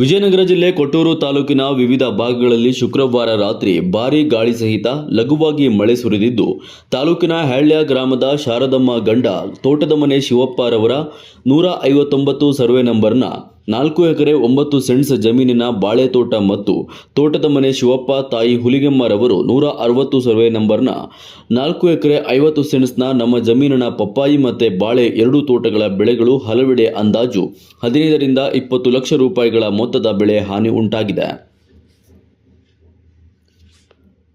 ವಿಜಯನಗರ ಜಿಲ್ಲೆ ಕೊಟ್ಟೂರು ತಾಲೂಕಿನ ವಿವಿಧ ಭಾಗಗಳಲ್ಲಿ ಶುಕ್ರವಾರ ರಾತ್ರಿ ಭಾರೀ ಗಾಳಿ ಸಹಿತ ಲಘುವಾಗಿ ಮಳೆ ಸುರಿದಿದ್ದು, ತಾಲೂಕಿನ ಹ್ಯಾಳ್ಯ ಗ್ರಾಮದ ಶಾರದಮ್ಮ ಗಂಡ, ತೋಟದ ಮನೆ ಶಿವಪ್ಪರವರ ನೂರ ಐವತ್ತೊಂಬತ್ತು ಸರ್ವೆ ನಂಬರ್ನ ನಾಲ್ಕು ಎಕರೆ ಒಂಬತ್ತು ಸೆಂಟ್ಸ್ ಜಮೀನಿನ ಬಾಳೆ ತೋಟ ಮತ್ತು ತೋಟದ ಮನೆ ಶಿವಪ್ಪ ತಾಯಿ ಹುಲಿಗೆಮ್ಮರವರು ನೂರ ಅರವತ್ತು ಸರ್ವೆ ನಂಬರ್ನ ನಾಲ್ಕು ಎಕರೆ ಐವತ್ತು ಸೆಂಟ್ಸ್ನ ನಮ್ಮ ಜಮೀನಿನ ಪಪ್ಪಾಯಿ ಮತ್ತು ಬಾಳೆ ಎರಡು ತೋಟಗಳ ಬೆಳೆಗಳು ಹಲವೆಡೆ ಅಂದಾಜು ಹದಿನೈದರಿಂದ ಇಪ್ಪತ್ತು ಲಕ್ಷ ರೂಪಾಯಿಗಳ ಮೊತ್ತದ ಬೆಳೆ ಹಾನಿ ಉಂಟಾಗಿದೆ.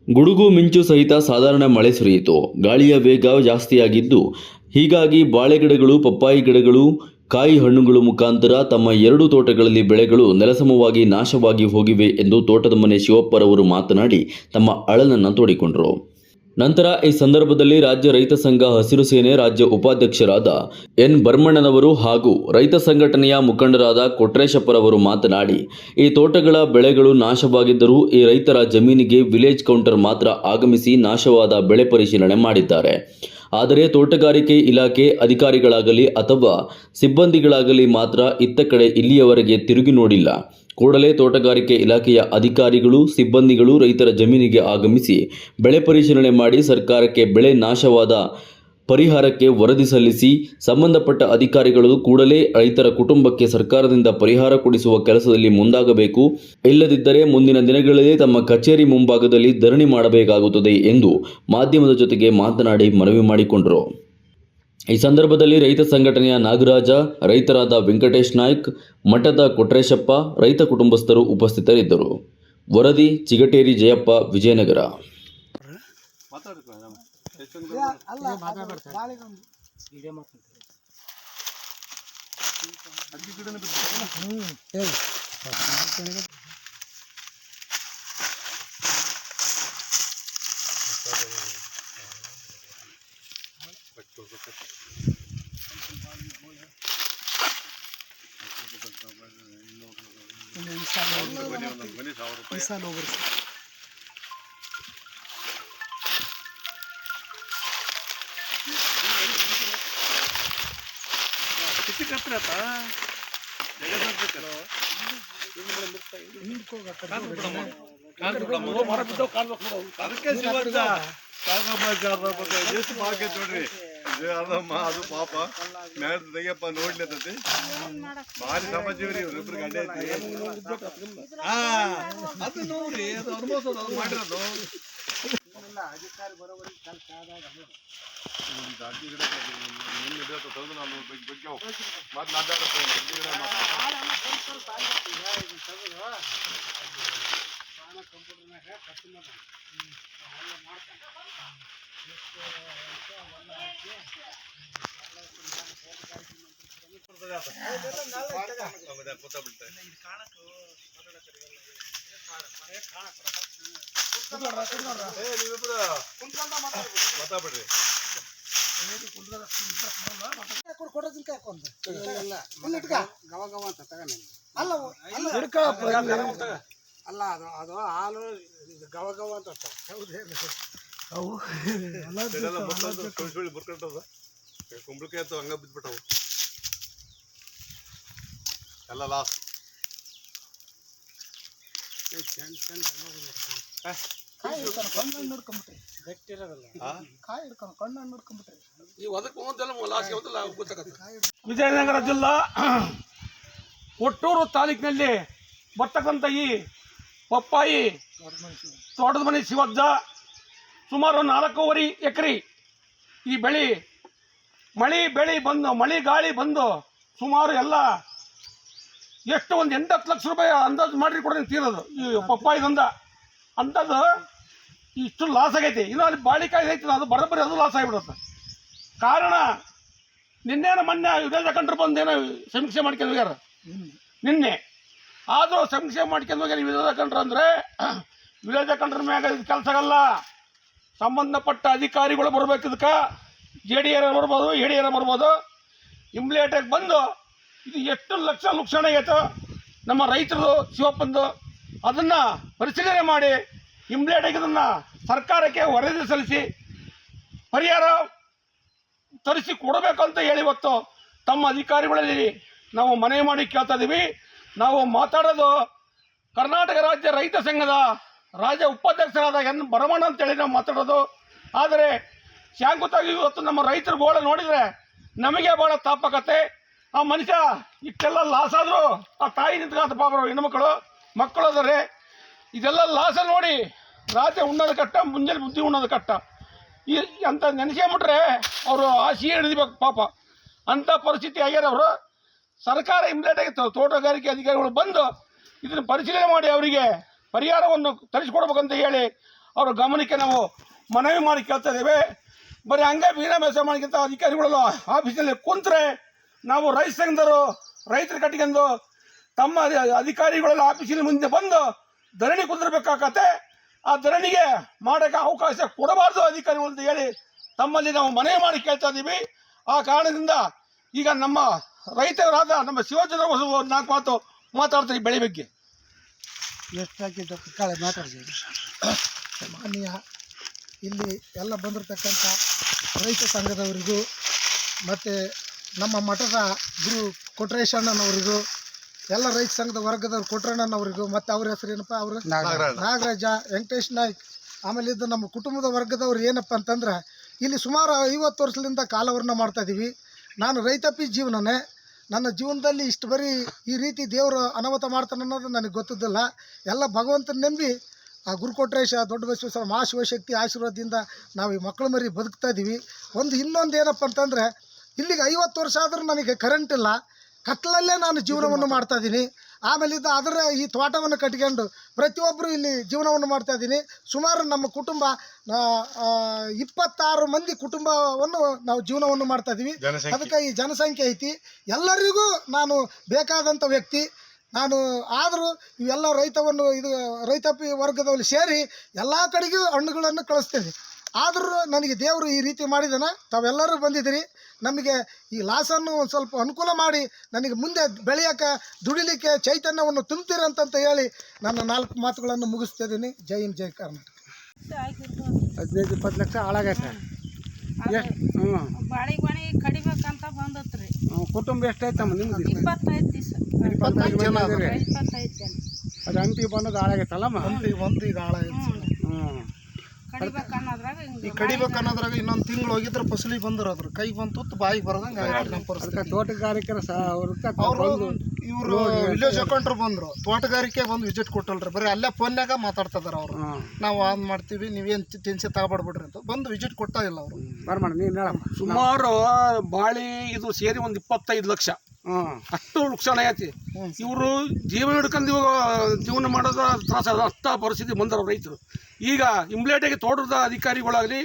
ಗುಡುಗು ಮಿಂಚು ಸಹಿತ ಸಾಧಾರಣ ಮಳೆ ಸುರಿಯಿತು. ಗಾಳಿಯ ವೇಗ ಜಾಸ್ತಿಯಾಗಿದ್ದು ಹೀಗಾಗಿ ಬಾಳೆ ಗಿಡಗಳು ಪಪ್ಪಾಯಿ ಗಿಡಗಳು ಕಾಯಿ ಹಣ್ಣುಗಳು ಮುಖಾಂತರ ತಮ್ಮ ಎರಡು ತೋಟಗಳಲ್ಲಿ ಬೆಳೆಗಳು ನೆಲಸಮವಾಗಿ ನಾಶವಾಗಿ ಹೋಗಿವೆ ಎಂದು ತೋಟದ ಮನೆ ಶಿವಪ್ಪರವರು ಮಾತನಾಡಿ ತಮ್ಮ ಅಳಲನ್ನು ತೋಡಿಕೊಂಡರು. ನಂತರ ಈ ಸಂದರ್ಭದಲ್ಲಿ ರಾಜ್ಯ ರೈತ ಸಂಘ ಹಸಿರು ಸೇನೆ ರಾಜ್ಯ ಉಪಾಧ್ಯಕ್ಷರಾದ ಎನ್ ಬರ್ಮಣ್ಣನವರು ಹಾಗೂ ರೈತ ಸಂಘಟನೆಯ ಮುಖಂಡರಾದ ಕೊಟ್ರೇಶಪ್ಪರವರು ಮಾತನಾಡಿ, ಈ ತೋಟಗಳ ಬೆಳೆಗಳು ನಾಶವಾಗಿದ್ದರೂ ಈ ರೈತರ ಜಮೀನಿಗೆ ವಿಲೇಜ್ ಕೌಂಟರ್ ಮಾತ್ರ ಆಗಮಿಸಿ ನಾಶವಾದ ಬೆಳೆ ಪರಿಶೀಲನೆ ಮಾಡಿದ್ದಾರೆ. ಆದರೆ ತೋಟಗಾರಿಕೆ ಇಲಾಖೆ ಅಧಿಕಾರಿಗಳಾಗಲಿ ಅಥವಾ ಸಿಬ್ಬಂದಿಗಳಾಗಲಿ ಮಾತ್ರ ಇತ್ತ ಕಡೆ ಇಲ್ಲಿಯವರೆಗೆ ತಿರುಗಿ ನೋಡಿಲ್ಲ. ಕೂಡಲೇ ತೋಟಗಾರಿಕೆ ಇಲಾಖೆಯ ಅಧಿಕಾರಿಗಳು, ಸಿಬ್ಬಂದಿಗಳು ರೈತರ ಜಮೀನಿಗೆ ಆಗಮಿಸಿ ಬೆಳೆ ಪರಿಶೀಲನೆ ಮಾಡಿ ಸರ್ಕಾರಕ್ಕೆ ಬೆಳೆ ನಾಶವಾದ ಪರಿಹಾರಕ್ಕೆ ವರದಿ ಸಲ್ಲಿಸಿ ಸಂಬಂಧಪಟ್ಟ ಅಧಿಕಾರಿಗಳು ಕೂಡಲೇ ರೈತರ ಕುಟುಂಬಕ್ಕೆ ಸರ್ಕಾರದಿಂದ ಪರಿಹಾರ ಕೊಡಿಸುವ ಕೆಲಸದಲ್ಲಿ ಮುಂದಾಗಬೇಕು. ಇಲ್ಲದಿದ್ದರೆ ಮುಂದಿನ ದಿನಗಳಲ್ಲಿ ತಮ್ಮ ಕಚೇರಿ ಮುಂಭಾಗದಲ್ಲಿ ಧರಣಿ ಮಾಡಬೇಕಾಗುತ್ತದೆ ಎಂದು ಮಾಧ್ಯಮದ ಜೊತೆಗೆ ಮಾತನಾಡಿ ಮನವಿ ಮಾಡಿಕೊಂಡರು. ಈ ಸಂದರ್ಭದಲ್ಲಿ ರೈತ ಸಂಘಟನೆಯ ನಾಗರಾಜ, ರೈತರಾದ ವೆಂಕಟೇಶ್ ನಾಯ್ಕ್, ಮಠದ ಕೊಟ್ರೇಶಪ್ಪ, ರೈತ ಕುಟುಂಬಸ್ಥರು ಉಪಸ್ಥಿತರಿದ್ದರು. ವರದಿ ಚಿಗಟೇರಿ ಜಯಪ್ಪ, ವಿಜಯನಗರ. ಅದಕ್ಕೆ ಶಿವಜ್ಜ ಕಾಕಮ್ಮ ಜಾರಪ್ಪ ಎಷ್ಟು ಬಾಕೈತ್ ನೋಡ್ರಿ ಅದಮ್ಮ ಅದು ಪಾಪ ಮ್ಯಾಲ ತೆಗಿಯಪ್ಪ ನೋಡ್ಲತ್ತತಿ ಭಾರಿ ಸಮಾಜೀವ್ರಿ ಇವ್ರಿಬ್ರು ಗಂಡ ಐತಿ ಹಾ ಅದು ನೋಡ್ರಿ ಅದು ಅನುಭವಿಸೋದು ಅದು ಮಾಡಿರೋದು ದಾಟಿ ಗಿಡ ನಿನ್ನ ಗಿಡ ತೆಗೆದು ನಾನು ಬಗ್ಗೆ ಬಗ್ಗೆ ಹೋಗ್. ಮತ್ತೆ ಮಾತಾಡಪ್ಪ ದಾಟಿ ಗಿಡ ಮಾತಾಡು. ಆಮೇಲೆ ಕೂತ ಬಿಡ್ತಾರೆ ಏ ನೀವಿಬ್ರು ಮಾತಾಡ್ಬಿಡ್ರಿ ಅಲ್ಲ ಅದು ಅದು ಹಾಲು ಗವ ಗವ ಅಂತ ಕುಂಬಳಕಾಯಿ ಅಂತ ಹಂಗ ಬಿದ್ಬಿಟ್ಟವು ಎಲ್ಲ ಲಾಸ್ ಕಾಯಿ ಹಿಡ್ಕೊಂಡು ಕಣ್ಣು ನೋಡ್ಕೊಂಬಿಟ್ರಿ ಗಟ್ಟಿರೋದಲ್ಲ ಕಾಯಿ ಹಿಡ್ಕೊಂಡು ಕಣ್ಣು ನೋಡ್ಕೊಂಬಿಟ್ರಿ ವಿಜಯನಗರ ಜಿಲ್ಲಾ ಒಟ್ಟೂರು ತಾಲೂಕಿನಲ್ಲಿ ಬರ್ತಕ್ಕಂಥ ಈ ಪಪ್ಪಾಯಿ ತೋಟದ ಮನೆ ಶಿವಜ್ಜ ಸುಮಾರು ನಾಲ್ಕೂವರೆ ಎಕರೆ ಈ ಬೆಳೆ ಮಳೆ ಬೆಳೆ ಬಂದು ಮಳೆ ಗಾಳಿ ಬಂದು ಸುಮಾರು ಎಲ್ಲ ಎಷ್ಟು ಒಂದು ಎಂಟತ್ತು ಲಕ್ಷ ರೂಪಾಯಿ ಅಂದಾಜು ಮಾಡ್ರಿ ಕೊಡ್ತೀನಿ ತೀರೋದು ಈ ಪಪ್ಪಾಯಿದಂದ. ಅಂಥದ್ದು ಇಷ್ಟು ಲಾಸ್ ಆಗೈತಿ. ಇನ್ನು ಅಲ್ಲಿ ಬಾಳಿಕಾಯಿ ಐತಿ ಅದು ಬರೋಬ್ಬರಿ ಅದು ಲಾಸ್ ಆಗಿಬಿಡುತ್ತೆ. ಕಾರಣ, ನಿನ್ನೇನ ಮೊನ್ನೆ ವಿದೇಶ ಕಂಡ್ರು ಬಂದೇನೋ ಸಮೀಕ್ಷೆ ಮಾಡ್ಕೊಂಡು ಹೋಗ್ಯಾರ. ನಿನ್ನೆ. ಆದರೂ ಸಮೀಕ್ಷೆ ಮಾಡ್ಕೊಂಡು ಹೋಗ್ಯಾರ ವಿರೋಧ ಕಂಡ್ರು ಅಂದರೆ ವಿರೋಧ ಕಂಡ್ರ ಮ್ಯಾಗ ಇದು ಕೆಲಸ ಆಗಲ್ಲ. ಸಂಬಂಧಪಟ್ಟ ಅಧಿಕಾರಿಗಳು ಬರ್ಬೇಕು ಇದಕ್ಕೆ. ಜೆ ಡಿ ಎರ ಬರ್ಬೋದು ಎ ಡಿ ಎರ ಬರ್ಬೋದು. ಇಂಬ್ಲೇಟಾಗಿ ಬಂದು ಇದು ಎಷ್ಟು ಲಕ್ಷ ಲುಕ್ಷಣ ಆಗೈತೋ ನಮ್ಮ ರೈತರು ಶಿವಪ್ಪಂದು ಅದನ್ನು ಪರಿಶೀಲನೆ ಮಾಡಿ ಇಮ್ಲಿಯೇಟಾಗಿ ಇದನ್ನು ಸರ್ಕಾರಕ್ಕೆ ವರದಿ ಸಲ್ಲಿಸಿ ಪರಿಹಾರ ತರಿಸಿ ಕೊಡಬೇಕು ಅಂತ ಹೇಳಿ ಇವತ್ತು ತಮ್ಮ ಅಧಿಕಾರಿಗಳಲ್ಲಿ ನಾವು ಮನವಿ ಮಾಡಿ ಕೇಳ್ತಾ ಇದ್ದೀವಿ ನಾವು ಮಾತಾಡೋದು ಕರ್ನಾಟಕ ರಾಜ್ಯ ರೈತ ಸಂಘದ ರಾಜ್ಯ ಉಪಾಧ್ಯಕ್ಷರಾದ ಎನ್ ಭರಮಣ್ಣ ಅಂತೇಳಿ ನಾವು ಮಾತಾಡೋದು. ಆದರೆ ಶಾಂಕುತಾಗಿ ಇವತ್ತು ನಮ್ಮ ರೈತರ ಗೋಳ ನೋಡಿದರೆ ನಮಗೆ ಭಾಳ ತಾಪಕತೆ ಆ ಮನುಷ್ಯ ಇಷ್ಟೆಲ್ಲ ಲಾಸ್ ಆದ್ರು ಆ ತಾಯಿ ನಿಂತ್ಕೊಂತ ಪಾಪ ಹೆಣ್ಮಕ್ಳು ಮಕ್ಕಳು ಅದಾರೆ ಇದೆಲ್ಲ ಲಾಸ ನೋಡಿ, ರಾತ್ರಿ ಉಣ್ಣೋದು ಕಟ್ಟ ಮುಂಜಾನೆ ಬುದ್ಧಿ ಉಣ್ಣೋದು ಕಟ್ಟ ಈ ಅಂತ ನೆನೆಸ್ಕೊಂಬಿಟ್ರೆ ಅವರು ಆಸೆ ಹಿಡಿದಿಬೇಕು ಪಾಪ. ಅಂಥ ಪರಿಸ್ಥಿತಿ ಆಗ್ಯಾರ ಅವರು. ಸರ್ಕಾರ ಇಮ್ಲೇಟಾಗಿ ತೋಟಗಾರಿಕೆ ಅಧಿಕಾರಿಗಳು ಬಂದು ಇದನ್ನು ಪರಿಶೀಲನೆ ಮಾಡಿ ಅವರಿಗೆ ಪರಿಹಾರವನ್ನು ತರಿಸಿಕೊಡ್ಬೇಕಂತ ಹೇಳಿ ಅವರ ಗಮನಕ್ಕೆ ನಾವು ಮನವಿ ಮಾಡಿ ಕೇಳ್ತಾ ಇದ್ದೇವೆ. ಬರೀ ಹಂಗೆ ಮೀನಾಮೇಷ ಮಾಡಿಕಂಥ ಅಧಿಕಾರಿಗಳೆಲ್ಲ ಆಫೀಸಲ್ಲಿ ಕುಂತ್ರೆ ನಾವು ರೈತ ಸಂಘದವರು, ರೈತರ ಕಟ್ಕೊಂಡು ತಮ್ಮ ಅಧಿ- ಅಧಿಕಾರಿಗಳೆಲ್ಲ ಆಫೀಸಿನ ಮುಂದೆ ಬಂದು ಧರಣಿ ಕುಂದಿರ್ಬೇಕಾಗತ್ತೆ. ಆ ಧರಣಿಗೆ ಮಾಡೋಕ್ಕೆ ಅವಕಾಶ ಕೊಡಬಾರ್ದು ಅಧಿಕಾರಿಗಳು ಅಂತ ಹೇಳಿ ತಮ್ಮಲ್ಲಿ ನಾವು ಮನವಿ ಮಾಡಿ ಕೇಳ್ತಾ ಇದ್ದೀವಿ. ಆ ಕಾರಣದಿಂದ ಈಗ ನಮ್ಮ ರೈತರಾದ ನಮ್ಮ ಶಿವಚಂದ್ರ ಒಂದು ನಾಲ್ಕು ಮಾತು ಮಾತಾಡ್ತೀವಿ ಬೆಳೆ ಬಗ್ಗೆ. ಮಾನ್ಯ, ಇಲ್ಲಿ ಎಲ್ಲ ಬಂದಿರತಕ್ಕಂಥ ರೈತ ಸಂಘದವರಿಗೂ ಮತ್ತು ನಮ್ಮ ಮಠದ ಗುರು ಕೊಟ್ರೇಶಣ್ಣನವರಿಗೂ ಎಲ್ಲ ರೈತ ಸಂಘದ ವರ್ಗದವ್ರು ಕೊಟ್ರಣ್ಣನವರಿಗೂ ಮತ್ತು ಅವ್ರ ಹೆಸರು ಏನಪ್ಪ ಅವರು? ನಾಗರಾಜ. ವೆಂಕಟೇಶ್ ನಾಯ್ಕ್. ಆಮೇಲೆ ಇದು ನಮ್ಮ ಕುಟುಂಬದ ವರ್ಗದವ್ರು ಏನಪ್ಪ ಅಂತಂದ್ರೆ ಇಲ್ಲಿ ಸುಮಾರು ಐವತ್ತು ವರ್ಷದಿಂದ ಕಾಲವರ್ಣ ಮಾಡ್ತಾ ಇದ್ದೀವಿ ನಾನು ರೈತಾಪಿ ಜೀವನನೇ. ನನ್ನ ಜೀವನದಲ್ಲಿ ಇಷ್ಟು ಬರೀ ಈ ರೀತಿ ದೇವರು ಅನಾಹುತ ಮಾಡ್ತಾನೆ ಅನ್ನೋದು ನನಗೆ ಗೊತ್ತಿದ್ದಿಲ್ಲ. ಎಲ್ಲ ಭಗವಂತನ ನಂಬಿ ಆ ಗುರುಕೊಟ್ರೇಶ ದೊಡ್ಡ ಬಸವೇಶ್ವರ ಮಹಾಶಿವಶಕ್ತಿ ಆಶೀರ್ವಾದದಿಂದ ನಾವು ಈ ಮಕ್ಕಳು ಮರಿ ಬದುಕ್ತಾ ಇದ್ದೀವಿ ಒಂದು ಇನ್ನೊಂದು ಏನಪ್ಪ ಅಂತಂದರೆ ಇಲ್ಲಿಗೆ ಐವತ್ತು ವರ್ಷ ಆದರೂ ನನಗೆ ಕರೆಂಟ್ ಇಲ್ಲ. ಕತ್ಲಲ್ಲೇ ನಾನು ಜೀವನವನ್ನು ಮಾಡ್ತಾ ಇದ್ದೀನಿ. ಆಮೇಲೆ ಇದು ಅದರ ಈ ತೋಟವನ್ನು ಕಟ್ಕೊಂಡು ಪ್ರತಿಯೊಬ್ಬರು ಇಲ್ಲಿ ಜೀವನವನ್ನು ಮಾಡ್ತಾ ಇದ್ದೀನಿ. ಸುಮಾರು ನಮ್ಮ ಕುಟುಂಬ ಇಪ್ಪತ್ತಾರು ಮಂದಿ ಕುಟುಂಬವನ್ನು ನಾವು ಜೀವನವನ್ನು ಮಾಡ್ತಾ ಇದ್ದೀವಿ. ಅದಕ್ಕೆ ಈ ಜನಸಂಖ್ಯೆ ಐತಿ. ಎಲ್ಲರಿಗೂ ನಾನು ಬೇಕಾದಂಥ ವ್ಯಕ್ತಿ. ನಾನು ಆದರೂ ಇವೆಲ್ಲ ರೈತವನ್ನು ಇದು ರೈತಾಪಿ ವರ್ಗದಲ್ಲಿ ಸೇರಿ ಎಲ್ಲ ಕಡೆಗೂ ಹಣ್ಣುಗಳನ್ನು ಕಳಿಸ್ತೇನೆ. ಆದರೂ ನನಗೆ ದೇವರು ಈ ರೀತಿ ಮಾಡಿದನ ತಾವೆಲ್ಲರೂ ಬಂದಿದ್ದೀರಿ. ನಮಗೆ ಈ ಲಾಸನ್ನು ಒಂದು ಸ್ವಲ್ಪ ಅನುಕೂಲ ಮಾಡಿ ನನಗೆ ಮುಂದೆ ಬೆಳೆಯೋಕೆ ದುಡಿಲಿಕ್ಕೆ ಚೈತನ್ಯವನ್ನು ತುಂಬ್ತೀರಂತಂತ ಹೇಳಿ ನನ್ನ ನಾಲ್ಕು ಮಾತುಗಳನ್ನು ಮುಗಿಸ್ತಿದ್ದೀನಿ. ಜೈ ಹಿಂದ್ ಜೈ ಕರ್ನಾಟಕ. ಹದಿನೈದು ಇಪ್ಪತ್ತು ಲಕ್ಷ ಹಾಳಾಗೈತೆ. ಹ್ಞೂ ಕಡಿಬೇಕಂತ ಬಂದತ್ರಿ. ಕುಟುಂಬ ಎಷ್ಟೈತಮ್ಮ ನಿಮ್ದು ಇಪ್ಪತ್ತೈದು ದಿವಸ. ಇಪ್ಪತ್ತೈದು ಜನ ಅದ್ರಿ ಇಪ್ಪತ್ತೈದು ಜನ. ಅದು ಹಂಪಿ ಬಂದದ್ದು ಹಾಳಾಗೈತಲ್ಲಮ್ಮ? ಹಂಪಿ ಒಂದು ಈಗ ಹಾಳಾಗೈತೆ. ಹ್ಞೂ ಈ ಕಡಿಬೇಕು ಅನ್ನೋದ್ರಾಗ ಇನ್ನೊಂದು ತಿಂಗಳು ಹೋಗಿದ್ರೆ ಫಸಲಿ ಅದ್ರ. ಕೈ ಬಂತು ಬಾಯಿ ಬರೋದಂಗೆ ಆಗೈತೆ ನಮ್ಮ ಪರಿಸ್ಥಿತಿ. ತೋಟಗಾರಿಕೆ ಅವರು ಇವರು ವಿಲೇಜ್ ಅಕೌಂಟ್ರು ಬಂದ್ರು. ತೋಟಗಾರಿಕೆ ಬಂದು ವಿಸಿಟ್ ಕೊಟ್ಟಲ್ರಿ. ಬರೀ ಅಲ್ಲೇ ಫೋನ್ಯಾಗ ಮಾತಾಡ್ತಿದಾರ ಅವರು. ನಾವು ಆನ್ ಮಾಡ್ತೀವಿ ನೀವೇನು ಟೆನ್ಷನ್ ತಗೊಬಾಡ್ಬಿಡ್ರಿ ಅಂತ. ಬಂದು ವಿಸಿಟ್ ಕೊಟ್ಟ ಇಲ್ಲ ಅವರು. ಬರ್ಮಾಡ ನೀನು ಸುಮಾರು ಬಾಳಿ ಇದು ಸೇರಿ ಒಂದು ಇಪ್ಪತ್ತೈದು ಲಕ್ಷ. ಅಷ್ಟು ನುಕ್ಸಾನ ಐತಿ ಇವರು ಜೀವನ ಹಿಡ್ಕೊಂಡು ಇವಾಗ ಜೀವನ ಮಾಡೋದ ತ್ರಾಸ ಅದ. ಅಷ್ಟ ಪರಿಸ್ಥಿತಿ ಬಂದರು ರೈತರು. ಈಗ ಇಮ್ಲೇಟಾಗಿ ತೋಟದ ಅಧಿಕಾರಿಗಳಾಗಲಿ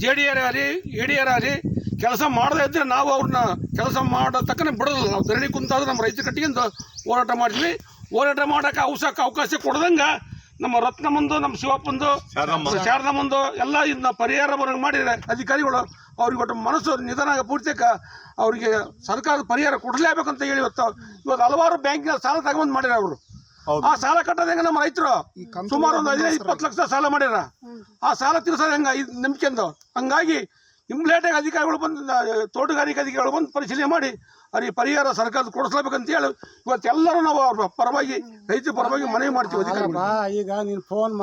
ಜೆ ಡಿ ಆರ್ ಆಗಲಿ ಎ ಡಿ ಆರ್ ಆಗಲಿ ಕೆಲಸ ಮಾಡದೇ ಇದ್ದರೆ ನಾವು ಅವ್ರನ್ನ ಕೆಲಸ ಮಾಡೋ ತಕ್ಕನೆ ಬಿಡೋದಿಲ್ಲ. ನಾವು ಧರಣಿ ಕುಂತಾದ್ರೆ ನಮ್ಮ ರೈತ ಕಟ್ಟಿಗೆಂದು ಹೋರಾಟ ಮಾಡ್ತೀವಿ ಹೋರಾಟ ಮಾಡೋಕೆ ಅವಕಾಶ ಅವಕಾಶ ಕೊಡ್ದಂಗೆ ನಮ್ಮ ರತ್ನಮ್ಮಂದು ನಮ್ಮ ಶಿವಪ್ಪಂದು ಶಾರದ ಶಾರದಮ್ಮಂದು ಎಲ್ಲ ಇದನ್ನ ಪರಿಹಾರ ಬರೋಂಗೆ ಮಾಡಿದರೆ ಅಧಿಕಾರಿಗಳು ಅವ್ರಿಗೆ ಒಟ್ಟು ಮನಸ್ಸು ನಿಧಾನ ಪೂರ್ತಿಕ ಅವರಿಗೆ ಸರ್ಕಾರದ ಪರಿಹಾರ ಕೊಡಲೇಬೇಕಂತ ಹೇಳಿ ಇವತ್ತು ಇವತ್ತು ಹಲವಾರು ಬ್ಯಾಂಕಿನ ಸಾಲ ತಗೊಂಡು ಮಾಡಿದ್ರೆ ಅವರು. ಆ ಸಾಲ ಕಟ್ಟೋದು ಹೆಂಗ ನಮ್ಮ ರೈತರು? ಸುಮಾರು ಒಂದು ಹದಿನೈದು ಇಪ್ಪತ್ತು ಲಕ್ಷ ಸಾಲ ಮಾಡ್ಯಾರ. ಆ ಸಾಲ ತೀರ್ಸೋದು ಹೆಂಗ? ಇದು ನಂಬಿಕೆಂದು ಹಂಗಾಗಿ ಇಮ್ಲೇಟಾಗಿ ಅಧಿಕಾರಿಗಳು ಬಂದು ತೋಟಗಾರಿಕೆ ಅಧಿಕಾರಿಗಳು ಬಂದು ಪರಿಶೀಲನೆ ಮಾಡಿ ಅವ್ರಿಗೆ ಪರಿಹಾರ ಸರ್ಕಾರ ಕೊಡಿಸ್ಲೇಬೇಕಂತ ಹೇಳಿ ಇವತ್ತೆಲ್ಲರೂ ನಾವು ಅವ್ರ ಪರವಾಗಿ ರೈತರ ಪರವಾಗಿ ಮನವಿ ಮಾಡ್ತೀವಿ ಅಧಿಕಾರಿಗಳು ಈಗ ನೀನು ಫೋನ್ ಮಾಡಿ